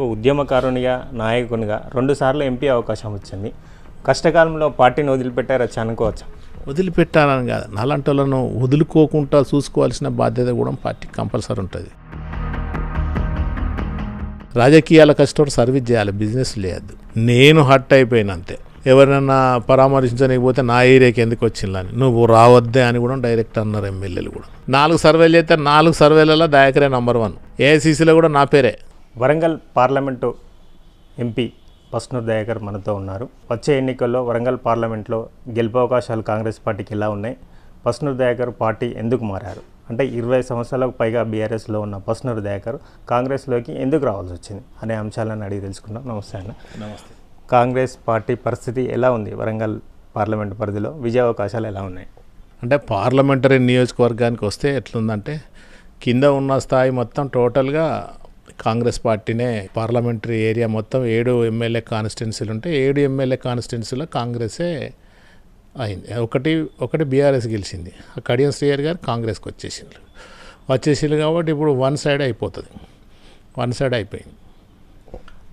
ఒక ఉద్యమకారునిగా నాయకునిగా రెండుసార్లు ఎంపీ అవకాశం వచ్చింది. కష్టకాలంలో పార్టీని వదిలిపెట్టారా అనుకోవచ్చు వదిలిపెట్టాలని కాదు. నాలాంటి వాళ్ళను వదులుకోకుండా చూసుకోవాల్సిన బాధ్యత కూడా పార్టీకి కంపల్సరీ ఉంటుంది. రాజకీయాల కష్టపడి సర్వీస్ చేయాలి బిజినెస్ లేదు. నేను హట్ అయిపోయిన అంతే. ఎవరైనా పోతే నా ఏరియాకి ఎందుకు వచ్చిందని నువ్వు రావద్దే అని కూడా డైరెక్ట్ అన్నారు ఎమ్మెల్యేలు కూడా. నాలుగు సర్వేలు చేస్తే నాలుగు సర్వేలలో దయాకరే నంబర్ వన్. ఏఐసీసీలో కూడా నా పేరే. వరంగల్ పార్లమెంటు ఎంపీ పస్నూర్ దయాకర్ మనతో ఉన్నారు. వచ్చే ఎన్నికల్లో వరంగల్ పార్లమెంట్లో గెలుపు అవకాశాలు కాంగ్రెస్ పార్టీకి ఎలా ఉన్నాయి? పస్నూర్ దయాకర్ పార్టీ ఎందుకు మారారు? అంటే ఇరవై సంవత్సరాలకు పైగా బీఆర్ఎస్లో ఉన్న పస్నూర్ దయాకర్ కాంగ్రెస్లోకి ఎందుకు రావాల్సి వచ్చింది అనే అంశాలను అడిగి తెలుసుకుందాం. నమస్తే అన్న. నమస్తే. కాంగ్రెస్ పార్టీ పరిస్థితి ఎలా ఉంది? వరంగల్ పార్లమెంట్ పరిధిలో విజయ అవకాశాలు ఎలా ఉన్నాయి? అంటే పార్లమెంటరీ నియోజకవర్గానికి వస్తే ఎట్లుందంటే కింద ఉన్న స్థాయి మొత్తం టోటల్గా కాంగ్రెస్ పార్టీనే పార్లమెంటరీ ఏరియా మొత్తం ఏడు ఎమ్మెల్యే కాన్స్టిట్యున్సీలు ఉంటే ఏడు ఎమ్మెల్యే కాన్స్టిట్యున్సీలో కాంగ్రెసే అయింది. ఒకటి ఒకటి బీఆర్ఎస్ గెలిచింది. ఆ కడియం శ్రీయర్ గారు కాంగ్రెస్కి వచ్చేసిండ్రు. వచ్చేసిండ్రు కాబట్టి ఇప్పుడు వన్ సైడ్ అయిపోతుంది. వన్ సైడ్ అయిపోయింది.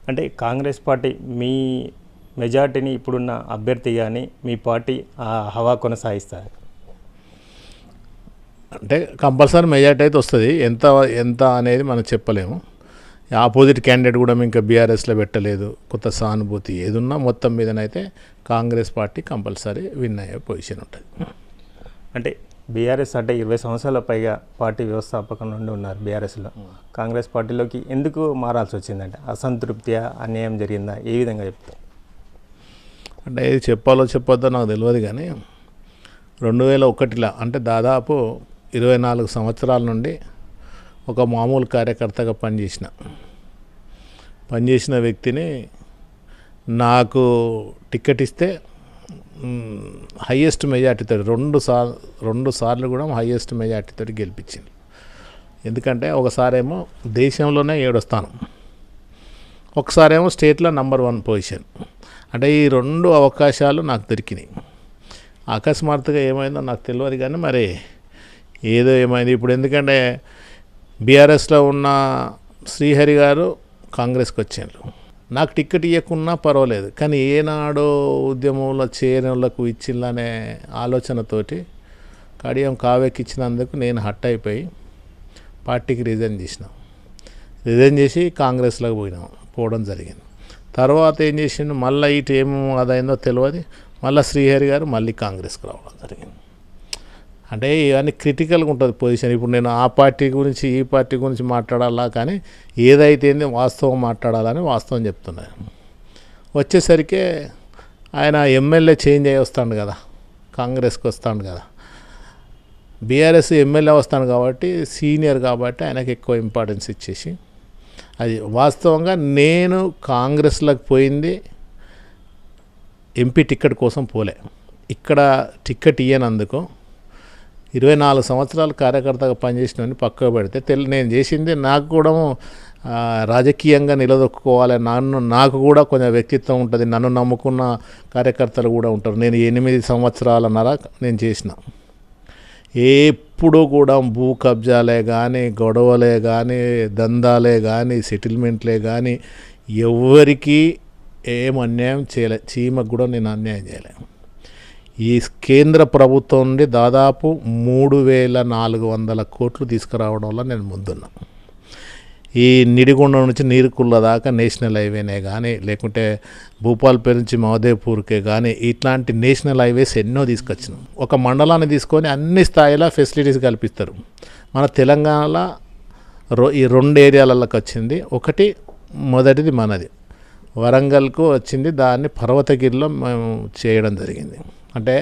అంటే కాంగ్రెస్ పార్టీ మీ మెజార్టీని ఇప్పుడున్న అభ్యర్థి కానీ మీ పార్టీ ఆ హవా కొనసాగిస్తారు? అంటే కంపల్సరీ మెజార్టీ అయితే వస్తుంది. ఎంత ఎంత అనేది మనం చెప్పలేము. ఆపోజిట్ క్యాండిడేట్ కూడా ఇంకా బీఆర్ఎస్లో పెట్టలేదు. కొత్త సానుభూతి ఏదున్నా మొత్తం మీదనైతే కాంగ్రెస్ పార్టీ కంపల్సరీ విన్ అయ్యే పొజిషన్ ఉంటుంది. అంటే బీఆర్ఎస్ అంటే ఇరవై సంవత్సరాల పైగా పార్టీ వ్యవస్థాపకం నుండి ఉన్నారు బీఆర్ఎస్లో. కాంగ్రెస్ పార్టీలోకి ఎందుకు మారాల్సి వచ్చిందంటే అసంతృప్తియా అన్యాయం జరిగిందా? ఏ విధంగా చెప్తారు? అంటే ఇది చెప్పాలో చెప్పొద్దో నాకు తెలియదు కానీ రెండు వేల ఒకటిలో అంటే దాదాపు ఇరవై నాలుగు సంవత్సరాల నుండి ఒక మామూలు కార్యకర్తగా పనిచేసిన. పనిచేసిన వ్యక్తిని నాకు టికెట్ ఇస్తే హయ్యెస్ట్ మెజార్టీతో రెండు సార్ రెండు సార్లు కూడా హయ్యెస్ట్ మెజార్టీతో గెలిపించింది. ఎందుకంటే ఒకసారేమో దేశంలోనే ఏడో స్థానం. ఒకసారేమో స్టేట్లో నంబర్ వన్ పొజిషన్. అంటే ఈ రెండు అవకాశాలు నాకు దొరికినాయి. అకస్మాత్తుగా ఏమైందో నాకు తెలియదు కానీ మరి ఏదో ఏమైంది. ఇప్పుడు ఎందుకంటే బీఆర్ఎస్లో ఉన్న శ్రీహరి గారు కాంగ్రెస్కి వచ్చారు. నాకు టిక్కెట్ ఇవ్వకున్నా పర్వాలేదు కానీ ఏనాడో ఉద్యమంలో చేయని వాళ్ళకు ఇచ్చిందనే ఆలోచనతోటి కడియం కావ్యకి ఇచ్చినందుకు నేను హట్ అయిపోయి పార్టీకి రిజైన్ చేసిన. రిజైన్ చేసి కాంగ్రెస్లోకి పోయినాం పోవడం జరిగింది. తర్వాత ఏం చేసిండు మళ్ళీ ఇటు ఏం అదైందో తెలియదు మళ్ళీ శ్రీహరి గారు మళ్ళీ కాంగ్రెస్కి రావడం జరిగింది. అంటే ఇవన్నీ క్రిటికల్గా ఉంటుంది పొజిషన్ ఇప్పుడు నేను ఆ పార్టీ గురించి ఈ పార్టీ గురించి మాట్లాడాలా కానీ ఏదైతే వాస్తవం మాట్లాడాలని వాస్తవం చెప్తున్నాను వచ్చేసరికి ఆయన ఎమ్మెల్యే చేంజ్ అయ్యి వస్తాడు కదా కాంగ్రెస్కి వస్తాడు కదా. బీఆర్ఎస్ ఎమ్మెల్యే వస్తాను కాబట్టి సీనియర్ కాబట్టి ఆయనకి ఎక్కువ ఇంపార్టెన్స్ ఇచ్చేసి. అది వాస్తవంగా నేను కాంగ్రెస్లోకి పోయింది ఎంపీ టికెట్ కోసం పోలే. ఇక్కడ టికెట్ ఇయ్యనందుకు. ఇరవై నాలుగు సంవత్సరాలు కార్యకర్తగా పనిచేసినవని పక్కకు పెడితే తెలి నేను చేసింది నాకు కూడా రాజకీయంగా నిలదొక్కుకోవాలి. నన్ను నాకు కూడా కొంచెం వ్యక్తిత్వం ఉంటుంది. నన్ను నమ్ముకున్న కార్యకర్తలు కూడా ఉంటారు. నేను ఎనిమిది సంవత్సరాలన్నర నేను చేసిన. ఎప్పుడు కూడా భూ కబ్జాలే కానీ గొడవలే కానీ దందాలే కానీ సెటిల్మెంట్లే కానీ ఎవరికీ ఏం అన్యాయం చేయలే. చీమకు కూడా నేను అన్యాయం చేయలే. ఈ కేంద్ర ప్రభుత్వం నుండి దాదాపు మూడు వేల నాలుగు వందల కోట్లు తీసుకురావడంలో నేను ముందున్నా. ఈ నిడిగొండ నుంచి నీరుకుల్ల దాకా నేషనల్ హైవేనే కానీ లేకుంటే భూపాల్పేట నుంచి మహదేవ్పూర్కే కానీ ఇట్లాంటి నేషనల్ హైవేస్ ఎన్నో తీసుకొచ్చినాం. ఒక మండలాన్ని తీసుకొని అన్ని స్థాయిలో ఫెసిలిటీస్ కల్పిస్తారు. మన తెలంగాణలో ఈ రెండు ఏరియాలలోకి వచ్చింది. ఒకటి మొదటిది మనది. వరంగల్కు వచ్చింది. దాన్ని పర్వతగిరిలో మేము చేయడం జరిగింది. అంటే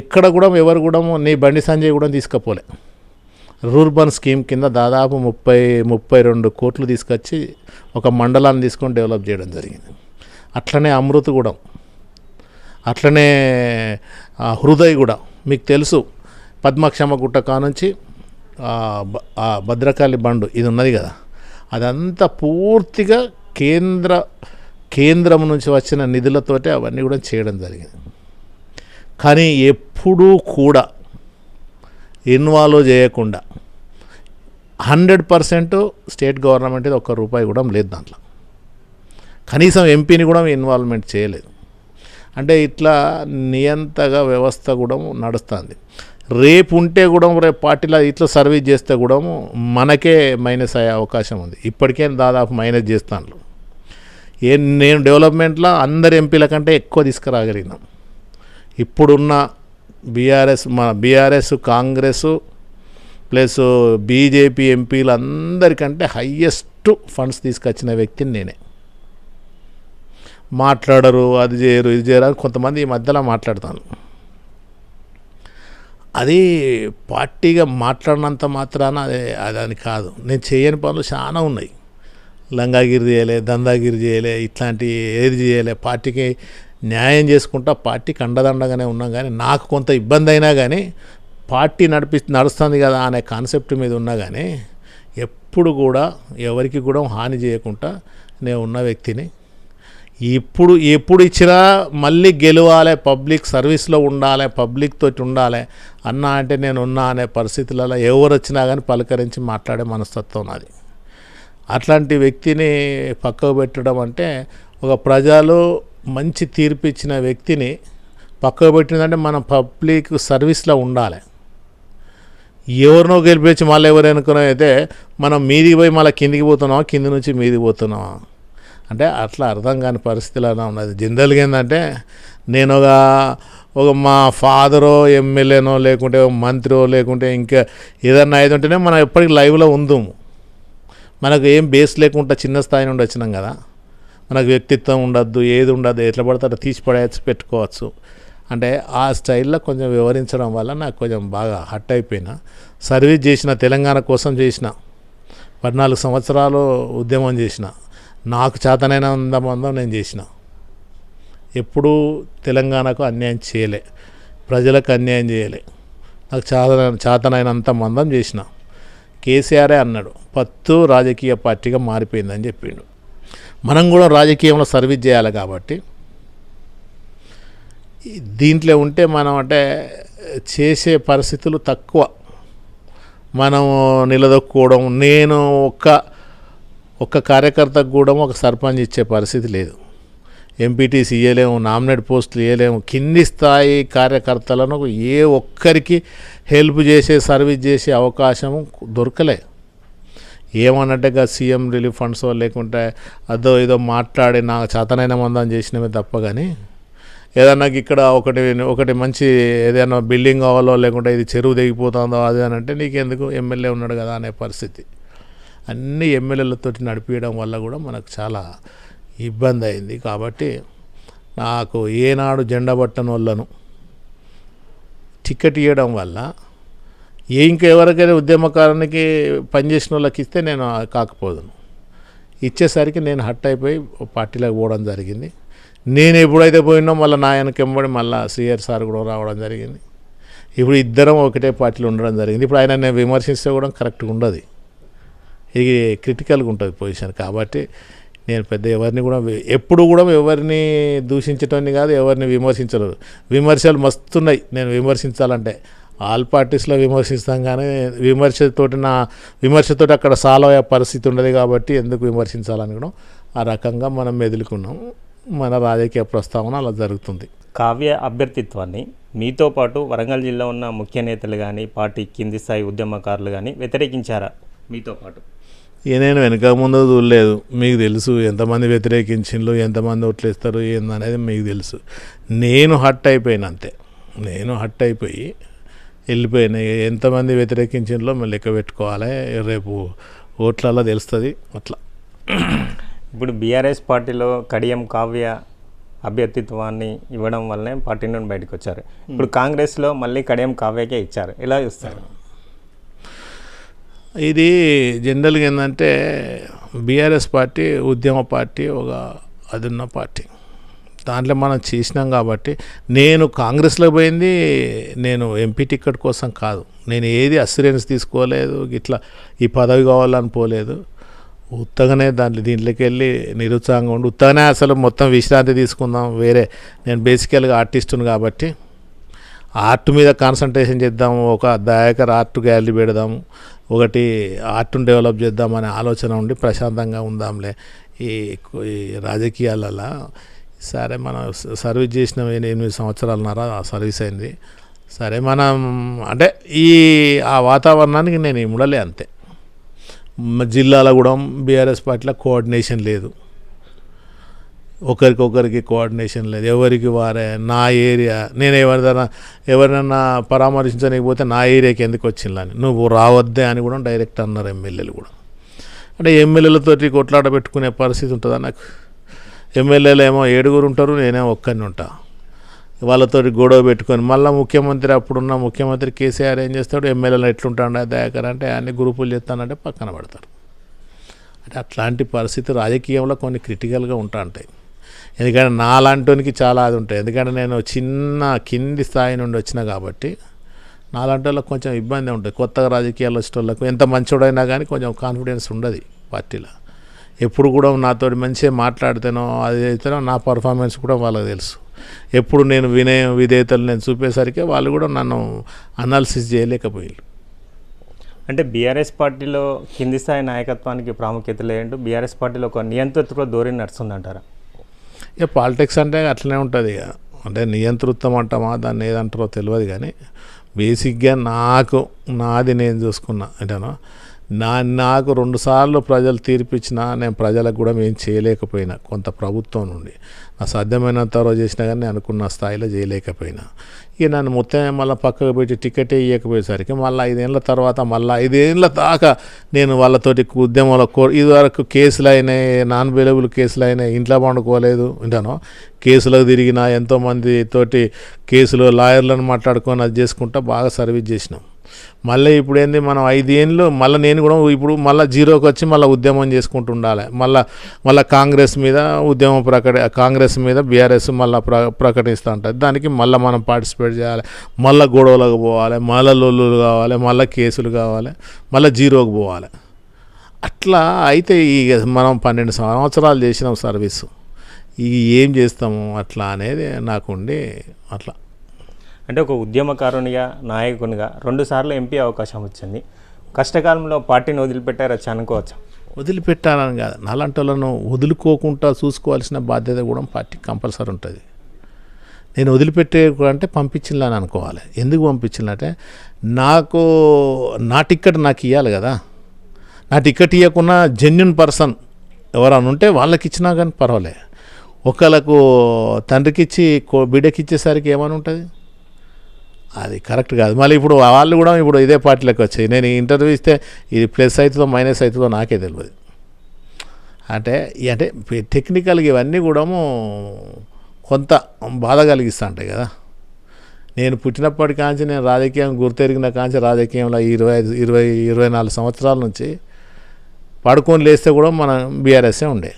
ఎక్కడ కూడా ఎవరు కూడా నీ బండి సంజయ్ కూడా తీసుకపోలే. రూర్బన్ స్కీమ్ కింద దాదాపు ముప్పై ముప్పై రెండు కోట్లు తీసుకొచ్చి ఒక మండలాన్ని తీసుకొని డెవలప్ చేయడం జరిగింది. అట్లనే అమృతగూడెం అట్లనే హృదయ్ కూడా మీకు తెలుసు పద్మక్షమ గుట్ట కానుంచి భద్రకాళి బండు ఇది ఉన్నది కదా అదంతా పూర్తిగా కేంద్ర కేంద్రం నుంచి వచ్చిన నిధులతోటి అవన్నీ కూడా చేయడం జరిగింది. కానీ ఎప్పుడూ కూడా ఇన్వాల్వ్ చేయకుండా హండ్రెడ్ పర్సెంట్ స్టేట్ గవర్నమెంట్ ఒక్క రూపాయి కూడా లేదు దాంట్లో. కనీసం ఎంపీని కూడా ఇన్వాల్వ్మెంట్ చేయలేదు. అంటే ఇట్లా నియంతగా వ్యవస్థ కూడా నడుస్తుంది. రేపు ఉంటే కూడా రేపు పార్టీలో ఇట్లా సర్వీస్ చేస్తే కూడా మనకే మైనస్ అయ్యే అవకాశం ఉంది. ఇప్పటికే దాదాపు మైనస్ చేస్తాను ఏ నేను డెవలప్మెంట్లో అందరు ఎంపీల కంటే ఎక్కువ తీసుకురాగలిగినాం. ఇప్పుడున్న బీఆర్ఎస్ మన బీఆర్ఎస్ కాంగ్రెస్ ప్లస్ బీజేపీ ఎంపీలు అందరికంటే హయ్యెస్ట్ ఫండ్స్ తీసుకొచ్చిన వ్యక్తిని నేనే. మాట్లాడరు అది చేయరు ఇది చేయరు అని కొంతమంది ఈ మధ్యలో మాట్లాడతాను. అది పార్టీగా మాట్లాడినంత మాత్రాన అదే అదని కాదు. నేను చేయని పనులు చాలా ఉన్నాయి. లంగాగిరి చేయలే దందాగిరి చేయలే ఇట్లాంటి ఏది చేయలే. పార్టీకి న్యాయం చేసుకుంటా పార్టీకి అండదండగానే ఉన్నాం కానీ నాకు కొంత ఇబ్బంది అయినా కానీ పార్టీ నడిపి నడుస్తుంది కదా అనే కాన్సెప్ట్ మీద ఉన్నా కానీ ఎప్పుడు కూడా ఎవరికి కూడా హాని చేయకుండా నేను ఉన్న వ్యక్తిని. ఇప్పుడు ఎప్పుడు ఇచ్చినా మళ్ళీ గెలవాలి పబ్లిక్ సర్వీస్లో ఉండాలి పబ్లిక్ తోటి ఉండాలి అన్నా అంటే నేను ఉన్నా అనే పరిస్థితులలో ఎవరు వచ్చినా కానీ పలకరించి మాట్లాడే మనస్తత్వం నాది. అట్లాంటి వ్యక్తిని పక్కకు పెట్టడం అంటే ఒక ప్రజలు మంచి తీర్పు ఇచ్చిన వ్యక్తిని పక్కకు పెట్టిందంటే మనం పబ్లిక్ సర్వీస్లో ఉండాలి. ఎవరినో గెలిపించి మళ్ళీ ఎవరు అనుకున్నా అయితే మనం మీదికి పోయి మళ్ళీ కిందికి పోతున్నామా? కింది నుంచి మీదికి పోతున్నామా? అంటే అట్లా అర్థం కాని పరిస్థితిలో ఉన్నది. జనరల్గా ఏంటంటే నేను ఒక ఒక మా ఫాదరో ఎమ్మెల్యేనో లేకుంటే మంత్రో లేకుంటే ఇంకా ఏదన్నా అయితే ఉంటేనే మనం ఎప్పటికీ లైవ్లో ఉందాము. మనకు ఏం బేస్ లేకుండా చిన్న స్థాయి నుండి వచ్చినాం కదా. మనకు వ్యక్తిత్వం ఉండద్దు ఏది ఉండద్దు ఎట్లా పడితే అట్లా తీసి పడేయచ్చు పెట్టుకోవచ్చు. అంటే ఆ స్టైల్లో కొంచెం వివరించడం వల్ల నాకు కొంచెం బాగా హట్ అయిపోయినా. సర్వీస్ చేసిన తెలంగాణ కోసం చేసిన పద్నాలుగు సంవత్సరాలు ఉద్యమం చేసిన నాకు చేతనైన మందం నేను చేసిన. ఎప్పుడూ తెలంగాణకు అన్యాయం చేయలే. ప్రజలకు అన్యాయం చేయలే. నాకు చేతన చేతనైనంత మందం చేసిన. కేసీఆరే అన్నాడు పత్తు రాజకీయ పార్టీగా మారిపోయిందని చెప్పిండు. మనం కూడా రాజకీయంలో సర్వీస్ చేయాలి కాబట్టి. దీంట్లో ఉంటే మనం అంటే చేసే పరిస్థితులు తక్కువ. మనం నిలదొక్కుకోవడం నేను ఒక్క ఒక్క కార్యకర్తకు కూడా ఒక సర్పంచ్ ఇచ్చే పరిస్థితి లేదు. ఎంపీటీసీ ఇవ్వలేము నామినేట్ పోస్టులు ఇవ్వలేము కింది స్థాయి కార్యకర్తలను ఏ ఒక్కరికి హెల్ప్ చేసే సర్వీస్ చేసే అవకాశం దొరకలేదు ఏమన్నట్టుగా సీఎం రిలీఫ్ ఫండ్స్ లేకుంటే అదో ఏదో మాట్లాడి నాకు చేతనైన మందని చేసినవి తప్ప కానీ ఏదన్నా ఇక్కడ ఒకటి ఒకటి మంచి ఏదైనా బిల్డింగ్ కావాలో లేకుంటే ఇది చెరువు దిగిపోతుందో అది అని అంటే నీకెందుకు ఎమ్మెల్యే ఉన్నాడు కదా అనే పరిస్థితి. అన్ని ఎమ్మెల్యేలతో నడిపించడం వల్ల కూడా మనకు చాలా ఇబ్బంది అయింది. కాబట్టి నాకు ఏనాడు జెండా బట్టను వాళ్ళను టికెట్ ఇవ్వడం వల్ల ఏ ఇంకా ఎవరికైనా ఉద్యమకారానికి పనిచేసిన వాళ్ళకి ఇస్తే నేను కాకపోదును. ఇచ్చేసరికి నేను హట్ అయిపోయి పార్టీలోకి పోవడం జరిగింది. నేను ఎప్పుడైతే పోయినో మళ్ళీ నా వెనకెంబడి మళ్ళీ సీఆర్ సార్ కూడా రావడం జరిగింది. ఇప్పుడు ఇద్దరం ఒకటే పార్టీలో ఉండడం జరిగింది. ఇప్పుడు ఆయన నేను విమర్శిస్తే కూడా కరెక్ట్గా ఉండదు. ఇది క్రిటికల్గా ఉంటుంది పొజిషన్. కాబట్టి నేను పెద్ద ఎవరిని కూడా ఎప్పుడు కూడా ఎవరిని దూషించటాన్ని కాదు ఎవరిని విమర్శించలేదు. విమర్శలు మస్తున్నాయి. నేను విమర్శించాలంటే ఆల్ పార్టీస్లో విమర్శిస్తాం కానీ విమర్శతోటి నా విమర్శతోటి అక్కడ సాల్వ్ అయ్యే పరిస్థితి ఉండదు కాబట్టి ఎందుకు విమర్శించాలని కూడా ఆ రకంగా మనం మెదులుకున్నాం మన రాజకీయ ప్రస్తావన అలా జరుగుతుంది. కావ్య అభ్యర్థిత్వాన్ని మీతో పాటు వరంగల్ జిల్లా ఉన్న ముఖ్య నేతలు కానీ పార్టీ కింది స్థాయి ఉద్యమకారులు కానీ వ్యతిరేకించారా? మీతో పాటు. ఇక నేను వెనక ముందు చూడలేదు. మీకు తెలుసు ఎంతమంది వ్యతిరేకించిండ్రు ఎంతమంది ఓట్లేస్తారు ఏందనేది మీకు తెలుసు. నేను హట్ అయిపోయిన అంతే. నేను హట్ అయిపోయి వెళ్ళిపోయిన. ఎంతమంది వ్యతిరేకించిండ్రో మేము లెక్క పెట్టుకోవాలి. రేపు ఓట్లలో తెలుస్తుంది. అట్లా. ఇప్పుడు బీఆర్ఎస్ పార్టీలో కడియం కావ్య అభ్యర్థిత్వాన్ని ఇవ్వడం వల్లనే పార్టీ నుండి బయటకు వచ్చారు. ఇప్పుడు కాంగ్రెస్లో మళ్ళీ కడియం కావ్యకే ఇచ్చారు. ఎలా చూస్తారు? ఇది జనరల్గా ఏంటంటే బీఆర్ఎస్ పార్టీ ఉద్యమ పార్టీ ఒక అదున్న పార్టీ. దాంట్లో మనం చేసినాం కాబట్టి నేను కాంగ్రెస్లో పోయింది నేను ఎంపీ టికెట్ కోసం కాదు. నేను ఏది అస్యూరెన్స్ తీసుకోలేదు ఇట్లా ఈ పదవి కావాలని పోలేదు. ఉత్తగానే దాంట్లో దీంట్లోకి వెళ్ళి నిరుత్సాహంగా ఉండి ఉత్తగానే అసలు మొత్తం విశ్రాంతి తీసుకుందాం. వేరే నేను బేసికల్గా ఆర్టిస్టును కాబట్టి ఆర్ట్ మీద కాన్సన్ట్రేషన్ చేద్దాము ఒక దయాకర్ ఆర్ట్ గ్యాలరీ పెడదాము ఒకటి ఆర్ట్ను డెవలప్ చేద్దామనే ఆలోచన ఉండి ప్రశాంతంగా ఉందాంలే. ఈ ఈ రాజకీయాలలో సరే మనం సర్వీస్ చేసిన ఎనిమిది సంవత్సరాలన్నర ఆ సర్వీస్ అయింది. సరే మనం అంటే ఈ ఆ వాతావరణానికి నేను ఇమ్మడలే అంతే. జిల్లాలో కూడా బీఆర్ఎస్ పార్టీలో కోఆర్డినేషన్ లేదు. ఒకరికొకరికి కోఆర్డినేషన్ లేదు. ఎవరికి వారే నా ఏరియా నేను ఎవరిదైనా ఎవరినైనా పరామర్శించడానికి పోతే నా ఏరియాకి ఎందుకు వచ్చిందని నువ్వు రావద్దే అని కూడా డైరెక్ట్ అన్నారు ఎమ్మెల్యేలు కూడా. అంటే ఎమ్మెల్యేలతోటి కొట్లాట పెట్టుకునే పరిస్థితి ఉంటుందా నాకు? ఎమ్మెల్యేలు ఏమో ఏడుగురు ఉంటారు నేనేమో ఒక్కరిని ఉంటా. వాళ్ళతోటి గొడవ పెట్టుకొని మళ్ళీ ముఖ్యమంత్రి అప్పుడున్న ముఖ్యమంత్రి కేసీఆర్ ఏం చేస్తాడు ఎమ్మెల్యేలు ఎట్లుంటాడు దయాకర్ అంటే అన్ని గ్రూపులు చేస్తానంటే పక్కన పడతారు. అంటే అట్లాంటి పరిస్థితి రాజకీయంలో కొన్ని క్రిటికల్గా ఉంటా ఉంటాయి. ఎందుకంటే నాలాంటోనికి చాలా అది ఉంటాయి. ఎందుకంటే నేను చిన్న కింది స్థాయి నుండి వచ్చిన కాబట్టి నాలాంటి వాళ్ళకి కొంచెం ఇబ్బంది ఉంటుంది. కొత్తగా రాజకీయాలు వచ్చిన వాళ్ళకు ఎంత మంచోడైనా కానీ కొంచెం కాన్ఫిడెన్స్ ఉండదు పార్టీలో. ఎప్పుడు కూడా నాతోటి మంచిగా మాట్లాడితేనో అది అయితేనో నా పర్ఫార్మెన్స్ కూడా వాళ్ళకి తెలుసు. ఎప్పుడు నేను వినయం విధేయతలు నేను చూపేసరికి వాళ్ళు కూడా నన్ను అనాలిసిస్ చేయలేకపోయారు అంటే బీఆర్ఎస్ పార్టీలో కింది స్థాయి నాయకత్వానికి ప్రాముఖ్యత లేదంటూ బీఆర్ఎస్ పార్టీలో ఒక నియంత్రితుల ధోరణి నడుస్తుందంటారా? ఇక పాలిటిక్స్ అంటే అట్లనే ఉంటుంది ఇక. అంటే నియంతృత్వం అంటామా దాన్ని ఏదంటారో తెలియదు కానీ బేసిక్గా నాకు నాది నేను చూసుకున్నా అంటేనో నా నాకు రెండుసార్లు ప్రజలు తీర్పిచ్చినా నేను ప్రజలకు కూడా మేము చేయలేకపోయినా కొంత ప్రభుత్వం నుండి. నా సాధ్యమైనంత వరకు చేసినా కానీ నేను అనుకున్న స్థాయిలో చేయలేకపోయినా. ఇక నన్ను మొత్తం మళ్ళీ పక్కకు పెట్టి టికెటే ఇవ్వకపోయేసరికి మళ్ళీ ఐదేళ్ళ తర్వాత మళ్ళీ ఐదేళ్ళ దాకా నేను వాళ్ళతోటి ఉద్యమంలో కో ఇదివరకు కేసులు అయినాయి నాన్ అవైలబుల్ కేసులు అయినాయి ఇంట్లో పండుకోలేదు వింటాను కేసులకు తిరిగిన ఎంతోమంది తోటి కేసులు లాయర్లను మాట్లాడుకొని అది చేసుకుంటా బాగా సర్వీస్ చేసినాం. మళ్ళీ ఇప్పుడు ఏంది మనం ఐదేళ్ళు మళ్ళీ నేను కూడా ఇప్పుడు మళ్ళీ జీరోకి వచ్చి మళ్ళీ ఉద్యమం చేసుకుంటూ ఉండాలి మళ్ళీ మళ్ళీ కాంగ్రెస్ మీద ఉద్యమం ప్రకటి కాంగ్రెస్ మీద బీఆర్ఎస్ మళ్ళీ ప్ర ప్రకటిస్తూ ఉంటుంది దానికి మళ్ళీ మనం పార్టిసిపేట్ చేయాలి. మళ్ళీ గొడవలకు పోవాలి మళ్ళీ లొల్లులు కావాలి మళ్ళీ కేసులు కావాలి మళ్ళీ జీరోకి పోవాలి. అట్లా అయితే ఈ మనం పన్నెండు సంవత్సరాలు చేసినాం సర్వీసు. ఈ ఏం చేస్తాము అట్లా అనేది నాకుండి అట్లా. అంటే ఒక ఉద్యమకారునిగా నాయకునిగా రెండుసార్లు ఎంపీ అవకాశం వచ్చింది. కష్టకాలంలో పార్టీని వదిలిపెట్టారొచ్చి అనుకోవచ్చు వదిలిపెట్టాలని కాదు. నాలాంటి వాళ్ళను వదులుకోకుండా చూసుకోవాల్సిన బాధ్యత కూడా పార్టీ కంపల్సరీ ఉంటుంది. నేను వదిలిపెట్టే అంటే పంపించిందని అనుకోవాలి. ఎందుకు పంపించిందంటే నాకు నా టిక్కెట్ నాకు ఇవ్వాలి కదా. నా టికెట్ ఇవ్వకుండా జెన్యున్ పర్సన్ ఎవరైనా ఉంటే వాళ్ళకి ఇచ్చినా కానీ పర్వాలే. ఒకళ్ళకు తండ్రికి ఇచ్చి కో- బిడ్డకి ఇచ్చేసరికి ఏమని ఉంటుంది? అది కరెక్ట్ కాదు. మళ్ళీ ఇప్పుడు వాళ్ళు కూడా ఇప్పుడు ఇదే పార్టీలోకి వచ్చాయి. నేను ఇంటర్వ్యూ ఇస్తే ఇది ప్లస్ అవుతుందో మైనస్ అవుతుందో నాకే తెలియదు అంటే అంటే టెక్నికల్గా ఇవన్నీ కూడా కొంత బాధ కలిగిస్తూ ఉంటాయి కదా. నేను పుట్టినప్పటి కాంచి నేను రాజకీయం గుర్తెరిగిన కాంచి రాజకీయంలో ఇరవై ఐదు ఇరవై ఇరవై నాలుగు సంవత్సరాల నుంచి పడుకొని లేస్తే కూడా మన బీఆర్ఎస్ఏ ఉండే.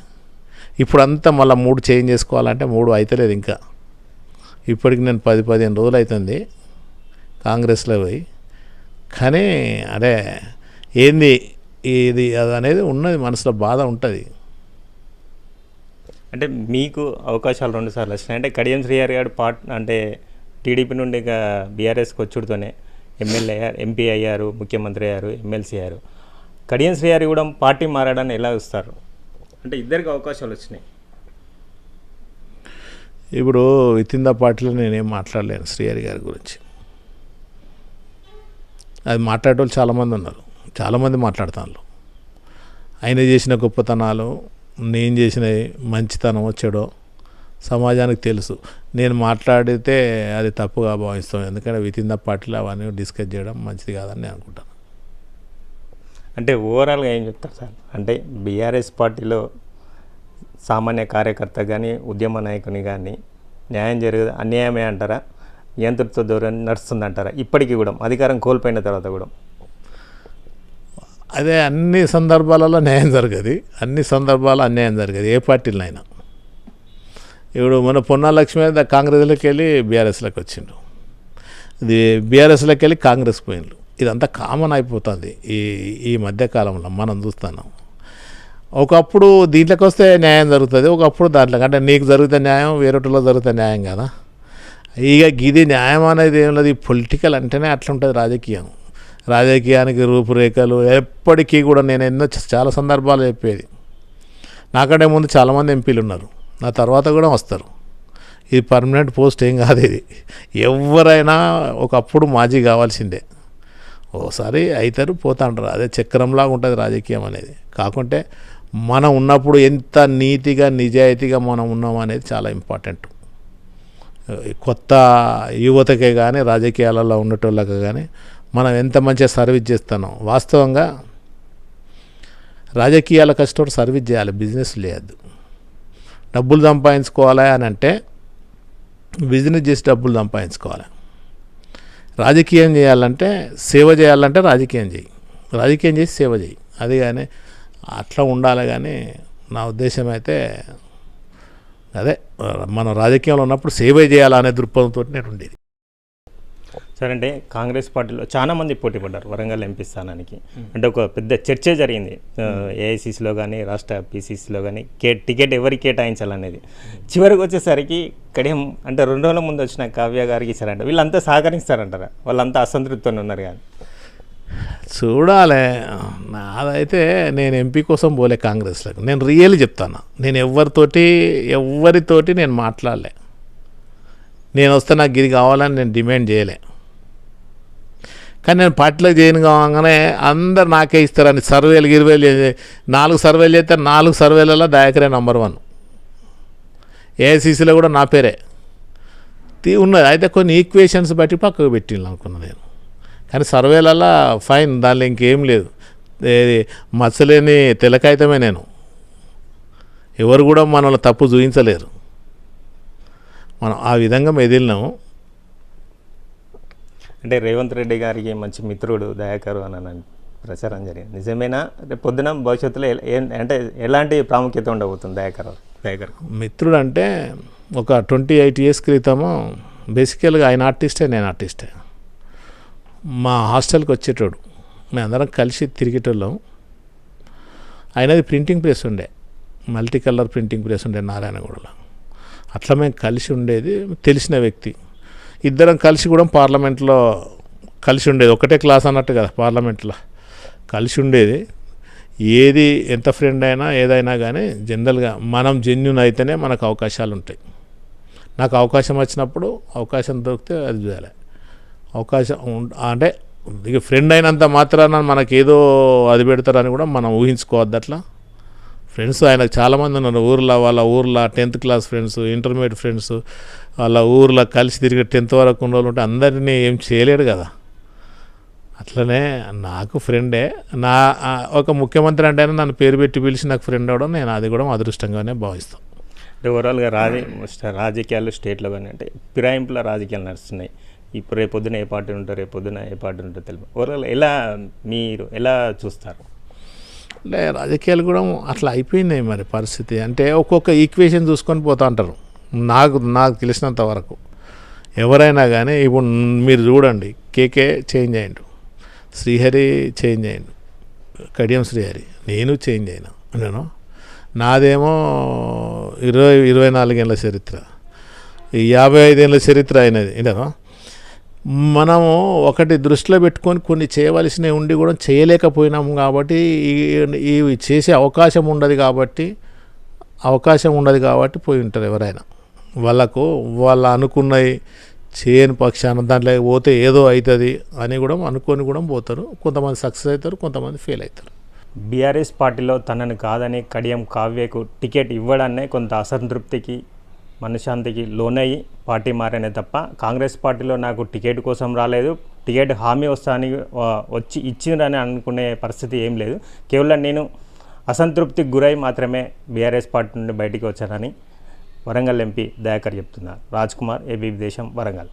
ఇప్పుడు అంతా మళ్ళీ మూడు చేంజ్ చేసుకోవాలంటే మూడు అవుతలేదు ఇంకా. ఇప్పటికి నేను పది పదిహేను రోజులు అవుతుంది. కాంగ్రెస్లో పోయి కానీ అదే ఏంది ఇది అది అనేది ఉన్నది మనసులో బాధ ఉంటుంది. అంటే మీకు అవకాశాలు రెండు సార్లు వచ్చినాయి. అంటే కడియం శ్రీహరి గారు పార్ట్ అంటే టీడీపీ నుండి ఇక బీఆర్ఎస్కి వచ్చుడుతోనే ఎమ్మెల్యే అయ్యారు ఎంపీ అయ్యారు ముఖ్యమంత్రి అయ్యారు ఎమ్మెల్సీ అయ్యారు. కడియం శ్రీహరి కూడా పార్టీ మారడాన్ని ఎలా చూస్తారు? అంటే ఇద్దరికి అవకాశాలు వచ్చినాయి. ఇప్పుడు వితిన్ ద పార్టీలో నేనేం మాట్లాడలేను శ్రీహరి గారి గురించి. అది మాట్లాడేటోళ్ళు చాలామంది ఉన్నారు. చాలామంది మాట్లాడతాను ఆయన చేసిన గొప్పతనాలు నేను చేసిన మంచితనం చెడో సమాజానికి తెలుసు. నేను మాట్లాడితే అది తప్పుగా భావిస్తాం. ఎందుకంటే విత్ ఇన్ ద పార్టీలో అవన్నీ డిస్కస్ చేయడం మంచిది కాదని నేను అనుకుంటాను. అంటే ఓవరాల్గా ఏం చెప్తారు సార్? అంటే బీఆర్ఎస్ పార్టీలో సామాన్య కార్యకర్త కానీ ఉద్యమ నాయకుని కానీ న్యాయం జరగదు అన్యాయమే అంటారా? యంత్రత్వ ధోరణి నడుస్తుందంటారా? ఇప్పటికీ కూడా అధికారం కోల్పోయిన తర్వాత కూడా. అదే అన్ని సందర్భాలలో న్యాయం జరగదు. అన్ని సందర్భాల్లో అన్యాయం జరగదు ఏ పార్టీలైనా ఇప్పుడు మన పొన్నాలక్ష్మి కాంగ్రెస్లోకి వెళ్ళి బీఆర్ఎస్లోకి వచ్చిండు. ఇది బీఆర్ఎస్లోకి వెళ్ళి కాంగ్రెస్ పోయిండు ఇదంతా కామన్ అయిపోతుంది ఈ ఈ మధ్యకాలంలో మనం చూస్తున్నాం. ఒకప్పుడు దీంట్లోకి వస్తే న్యాయం జరుగుతుంది ఒకప్పుడు దాంట్లో అంటే నీకు జరిగితే న్యాయం వేరేటిలో జరిగితే న్యాయం కదా. ఇక గిది న్యాయం అనేది ఏం లేదు. పొలిటికల్ అంటేనే అట్లా ఉంటుంది రాజకీయం. రాజకీయానికి రూపురేఖలు ఎప్పటికీ కూడా నేను ఎన్నో చాలా సందర్భాలు చెప్పేది. నాకంటే ముందు చాలామంది ఎంపీలు ఉన్నారు. నా తర్వాత కూడా వస్తారు. ఇది పర్మనెంట్ పోస్ట్ ఏం కాదు ఇది. ఎవరైనా ఒకప్పుడు మాజీ కావాల్సిందే. ఓసారి అవుతారు పోతాంటారు అదే చక్రంలాగా ఉంటుంది రాజకీయం అనేది. కాకుంటే మనం ఉన్నప్పుడు ఎంత నీతిగా నిజాయితీగా మనం ఉన్నాం అనేది చాలా ఇంపార్టెంట్. కొత్త యువతకే కానీ రాజకీయాలలో ఉండేటోళ్ళకి కానీ మనం ఎంత మంచిగా సర్వీస్ చేస్తున్నాం వాస్తవంగా రాజకీయాల కష్టం సర్వీస్ చేయాలి బిజినెస్ లేదు. డబ్బులు సంపాదించుకోవాలి అని అంటే బిజినెస్ చేసి డబ్బులు సంపాదించుకోవాలి. రాజకీయం చేయాలంటే సేవ చేయాలంటే రాజకీయం చేయి. రాజకీయం చేసి సేవ చేయి. అది కానీ అట్లా ఉండాలి కానీ నా ఉద్దేశం అయితే అదే మనం రాజకీయంలో ఉన్నప్పుడు సేవ చేయాలనే దృక్పథంతో నేను ఉండేది. సరే అంటే కాంగ్రెస్ పార్టీలో చాలా మంది పోటీ పడ్డారు వరంగల్ ఎంపీ స్థానానికి. అంటే ఒక పెద్ద చర్చే జరిగింది. ఏఐసిసిలో కానీ రాష్ట్ర పీసీసీలో కానీ కే టికెట్ ఎవరికి కేటాయించాలనేది. చివరికి వచ్చేసరికి కడియం అంటే రెండు రోజుల ముందు వచ్చిన కావ్య గారికి ఇచ్చారంట. వీళ్ళంతా సహకరిస్తారంటారా? వాళ్ళంతా అసంతృప్తితో ఉన్నారు కానీ. చూడాలి. నాదైతే నేను ఎంపీ కోసం పోలే కాంగ్రెస్లోకి. నేను రియల్ చెప్తాను. నేను ఎవరితోటి ఎవరితోటి నేను మాట్లాడలే. నేను వస్తే నాకు ఇది కావాలని నేను డిమాండ్ చేయలే. కానీ నేను పార్టీలోకి చేయను కాగానే అందరు నాకే ఇస్తారని సర్వేలు గిరివేలు నాలుగు సర్వేలు చేస్తే నాలుగు సర్వేలలో దయాకరే నంబర్ వన్ ఏఐసీసీలో కూడా నా పేరే. ఉన్నది. అయితే కొన్ని ఈక్వేషన్స్ బట్టి పక్కకు పెట్టిండు అనుకున్నా నేను. కానీ సర్వేలలో ఫైన్ దానిలో ఇంకేం లేదు. మచ్చలేని తెలకైతమే నేను. ఎవరు కూడా మనల్ని తప్పు చూపించలేరు మనం ఆ విధంగా మెదిలినాము. అంటే రేవంత్ రెడ్డి గారికి మంచి మిత్రుడు దయాకరు అని ప్రచారం జరిగింది. నిజమేనా? రేపు పొద్దున భవిష్యత్తులో అంటే ఎలాంటి ప్రాముఖ్యత ఉండబోతుంది దయాకర్? దయాకర్ మిత్రుడు అంటే ఒక ట్వంటీ ఎయిట్ ఇయర్స్ క్రితము బేసికల్గా ఆయన ఆర్టిస్టే నేను ఆర్టిస్టే. మా హాస్టల్కి వచ్చేటోడు. మేము అందరం కలిసి తిరిగేటోళ్ళం. ఆయనది ప్రింటింగ్ ప్రెస్ ఉండే. మల్టీ కలర్ ప్రింటింగ్ ప్రెస్ ఉండే నారాయణగూడలో. అట్లా మేము కలిసి ఉండేది తెలిసిన వ్యక్తి. ఇద్దరం కలిసి కూడా పార్లమెంట్లో కలిసి ఉండేది. ఒకటే క్లాస్ అన్నట్టు కదా పార్లమెంట్లో. కలిసి ఉండేది. ఏది ఎంత ఫ్రెండ్ అయినా ఏదైనా కానీ జనరల్గా మనం జెన్యున్ అయితేనే మనకు అవకాశాలు ఉంటాయి నాకు అవకాశం వచ్చినప్పుడు అవకాశం దొరికితే అది చేయాలి అవకాశం ఉం- అంటే ఇక ఫ్రెండ్ అయినంత మాత్రాన మనకేదో అది పెడతారని కూడా మనం ఊహించుకోవద్దు అట్లా. ఫ్రెండ్స్ ఆయనకు చాలామంది ఉన్నారు. ఊర్లో వాళ్ళ ఊర్లో tenth class friends intermediate friends వాళ్ళ ఊర్లో కలిసి తిరిగి టెన్త్ వరకు ఉన్న వాళ్ళు ఉంటే అందరినీ ఏం చేయలేడు కదా. అట్లనే నాకు ఫ్రెండే నా ఒక ముఖ్యమంత్రి అంటే నన్ను పేరు పెట్టి పిలిచి నాకు ఫ్రెండ్ అవడం నేను అది కూడా అదృష్టంగానే భావిస్తాను అంటే ఓవరాల్గా రాజకీయాలు స్టేట్లో కానీ అంటే ఫిరాయింపుల రాజకీయాలు నడుస్తున్నాయి. ఇప్పుడు రేపు పొద్దున ఏ పార్టీ ఉంటారు రేపు పొద్దున ఏ పార్టీ ఉంటారో తెలియదు ఓవరాల్ ఎలా మీరు ఎలా చూస్తారు? అంటే రాజకీయాలు కూడా అట్లా అయిపోయినాయి మరి పరిస్థితి. అంటే ఒక్కొక్క ఈక్వేషన్ చూసుకొని పోతా ఉంటారు నాకు నాకు తెలిసినంత వరకు. ఎవరైనా కానీ ఇప్పుడు మీరు చూడండి కేకే చేంజ్ అయ్యిండు శ్రీహరి చేంజ్ అయ్యిండు కడియం శ్రీహరి. నేను చేంజ్ అయినా. నేను. నాదేమో ఇరవై ఇరవై నాలుగేళ్ళ చరిత్ర. యాభై ఐదేళ్ళ చరిత్ర అయినది. ఏంటో మనము ఒకటి దృష్టిలో పెట్టుకొని కొన్ని చేయవలసినవి ఉండి కూడా చేయలేకపోయినాము కాబట్టి ఇవి చేసే అవకాశం ఉండదు కాబట్టి అవకాశం ఉండదు కాబట్టి పోయి ఉంటారు ఎవరైనా. వాళ్ళకు వాళ్ళు అనుకున్నవి చేయని పక్షాన దాంట్లో పోతే ఏదో అవుతుంది అని కూడా అనుకొని కూడా పోతారు. కొంతమంది సక్సెస్ అవుతారు కొంతమంది ఫెయిల్ అవుతారు. బీఆర్ఎస్ పార్టీలో తనను కాదని కడియం కావ్యకు టికెట్ ఇవ్వడాన్నే కొంత అసంతృప్తికి మనశ్శాంతికి లోనయ్యి పార్టీ మారానే తప్ప కాంగ్రెస్ పార్టీలో నాకు టికెట్ కోసం రాలేదు. టికెట్ హామీ వస్తాని వచ్చి ఇచ్చిందని అనుకునే పరిస్థితి ఏం లేదు. కేవలం నేను అసంతృప్తికి గురై మాత్రమే బీఆర్ఎస్ పార్టీ నుండి బయటికి వచ్చానని వరంగల్ ఎంపీ దయాకర్ చెప్తున్నారు. రాజ్ కుమార్ ఏబీ దేశం వరంగల్.